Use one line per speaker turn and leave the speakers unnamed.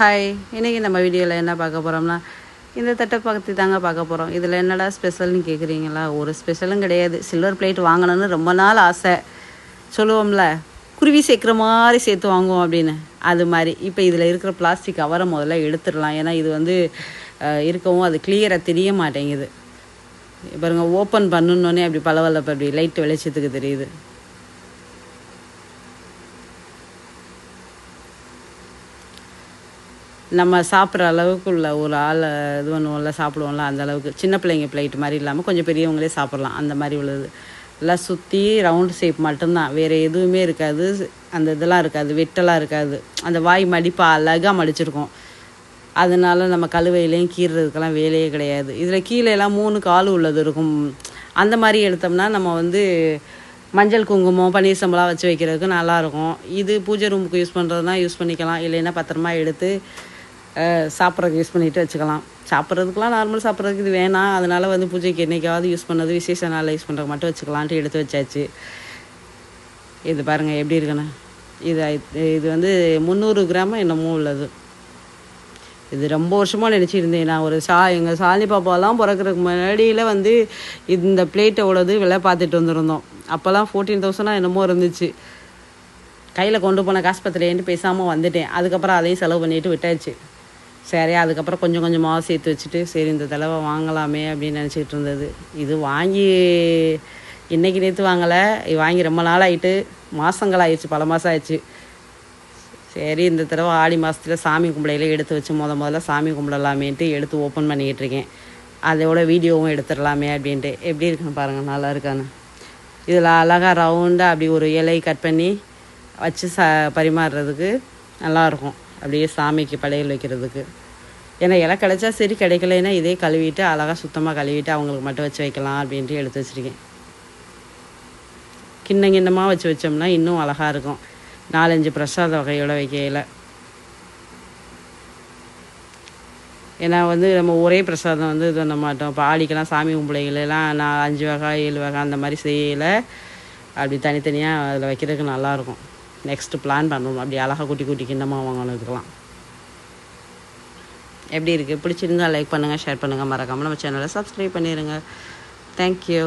Hi இன்றைக்கி நம்ம வீடியோவில் என்ன பார்க்க போகிறோம்னா இந்த தட்டை பக்கத்து தாங்க பார்க்க போகிறோம் இதில் என்னடா ஸ்பெஷல்னு கேட்குறீங்களா ஒரு ஸ்பெஷலும் கிடையாது. சில்வர் பிளேட் வாங்கணும்னு ரொம்ப நாள் ஆசை. சொல்லுவோம்ல குருவி சேர்க்குற மாதிரி சேர்த்து வாங்குவோம் அப்படின்னு. அது மாதிரி. இப்போ இதில் இருக்கிற பிளாஸ்டிக் கவரை முதல்ல எடுத்துடலாம். ஏன்னா இது வந்து இருக்கவும் அது கிளியராக தெரிய மாட்டேங்குது. பாருங்க ஓப்பன் பண்ணணுன்னே அப்படி பளபளப்பு அப்படி லைட் வெளிச்சத்துக்கு தெரியுது. நம்ம சாப்பிட்ற அளவுக்கு உள்ள ஒரு ஆள் இது பண்ணுவோம்ல சாப்பிடுவோம்ல அந்த அளவுக்கு. சின்ன பிள்ளைங்க பிளேட் மாதிரி இல்லாமல் கொஞ்சம் பெரியவங்களே சாப்பிட்லாம். அந்த மாதிரி உள்ளது. எல்லாம் சுற்றி ரவுண்ட் ஷேப் மட்டும்தான். வேறு எதுவுமே இருக்காது. அந்த இதெல்லாம் இருக்காது. வெட்டெல்லாம் இருக்காது. அந்த வாய் மடிப்பா அழகாக மடிச்சிருக்கோம். அதனால நம்ம கழுவையிலையும் கீறுறதுக்கெல்லாம் வேலையே கிடையாது. இதில் கீழேலாம் மூணு கால் உள்ளது இருக்கும். அந்த மாதிரி எடுத்தோம்னா நம்ம வந்து மஞ்சள் குங்குமம் பன்னீர் சம்பளம் வச்சு வைக்கிறதுக்கு நல்லாயிருக்கும் இது பூஜை ரூமுக்கு யூஸ் பண்ணுறதுனா யூஸ் பண்ணிக்கலாம். இல்லைன்னா பத்திரமா எடுத்து சாப்பிட்றதுக்கு யூஸ் பண்ணிட்டு வச்சுக்கலாம். சாப்பிட்றதுக்குலாம் நார்மல் சாப்பிட்றதுக்கு இது வேணாம். அதனால் வந்து பூஜைக்கு என்னைக்காவது யூஸ் பண்ணது விசேஷ நாளில் யூஸ் பண்ணுறது மட்டும் வச்சுக்கலான்ட்டு எடுத்து வச்சாச்சு. இது பாருங்கள் எப்படி இருக்குன்னு. இது இது வந்து முந்நூறு கிராம் என்னமோ உள்ளது. இது ரொம்ப வருஷமாக நினச்சிருந்தேன் நான். ஒரு சா எங்கள் சாலி பாப்பாலாம் பிறக்கிறதுக்கு முன்னாடியில் வந்து இந்த பிளேட்டோடது விலை பார்த்துட்டு வந்திருந்தோம். அப்போல்லாம் ஃபோர்டீன் தௌசண்டாக என்னமோ இருந்துச்சு. கையில் கொண்டு போன காஸ்பத்திரிலேருந்து பேசாமல் வந்துட்டேன். அதுக்கப்புறம் அதையும் செலவு பண்ணிட்டு விட்டாச்சு. சரி அதுக்கப்புறம் கொஞ்சம் கொஞ்சமாக சேர்த்து வச்சுட்டு சரி இந்த தடவை வாங்கலாமே அப்படின்னு நினச்சிக்கிட்டு இருந்தது. இது வாங்கி இன்றைக்கி நேற்று வாங்கலை. வாங்கி ரொம்ப நாள் ஆயிட்டு மாதங்கள் ஆயிடுச்சு பல மாதம் ஆயிடுச்சு. சரி இந்த தடவை ஆடி மாதத்துல சாமி கும்பிடையில எடுத்து வச்சு முத முதல்ல சாமி கும்பிடலாமேன்ட்டு எடுத்து ஓப்பன் பண்ணிக்கிட்டு இருக்கேன். அதோட வீடியோவும் எடுத்துடலாமே அப்படின்ட்டு. எப்படி இருக்குன்னு பாருங்கள் நல்லா இருக்கான்னு. இதில் அழகாக ரவுண்டாக அப்படி ஒரு இலை கட் பண்ணி வச்சு ச பரிமாறுறதுக்கு நல்லாயிருக்கும் அப்படியே சாமிக்கு படையல் வைக்கிறதுக்கு. ஏன்னா இலை கிடைச்சா சரி கிடைக்கலைன்னா இதே கழுவிட்டு அழகாக சுத்தமாக கழுவிட்டு அவங்களுக்கு மட்டும் வச்சு வைக்கலாம் அப்படின்ட்டு எடுத்து வச்சுருக்கேன். கிண்ணம் கிண்ணமாக வச்சு வச்சோம்னா இன்னும் அழகாக இருக்கும். நாலஞ்சு பிரசாத வகையோட வைக்கையில். ஏன்னா வந்து நம்ம ஒரே பிரசாதம் வந்து இது பண்ண மாட்டோம். இப்போ ஆடிக்கெல்லாம் சாமி கும்பிளைகளெல்லாம் நான் அஞ்சு வகை ஏழு வகை அந்த மாதிரி செய்யலை. அப்படி தனித்தனியாக அதில் வைக்கிறதுக்கு நல்லாயிருக்கும் நெக்ஸ்ட்டு பிளான் பண்ணணும் அப்படி அழகாக குட்டி குட்டி கிண்டமாக வாங்கணும் எப்படி இருக்குது பிடிச்சிருந்தா லைக் பண்ணுங்கள் ஷேர் பண்ணுங்கள் மறக்காமல் நம்ம சேனலை சப்ஸ்கிரைப் பண்ணிடுங்க தேங்க்யூ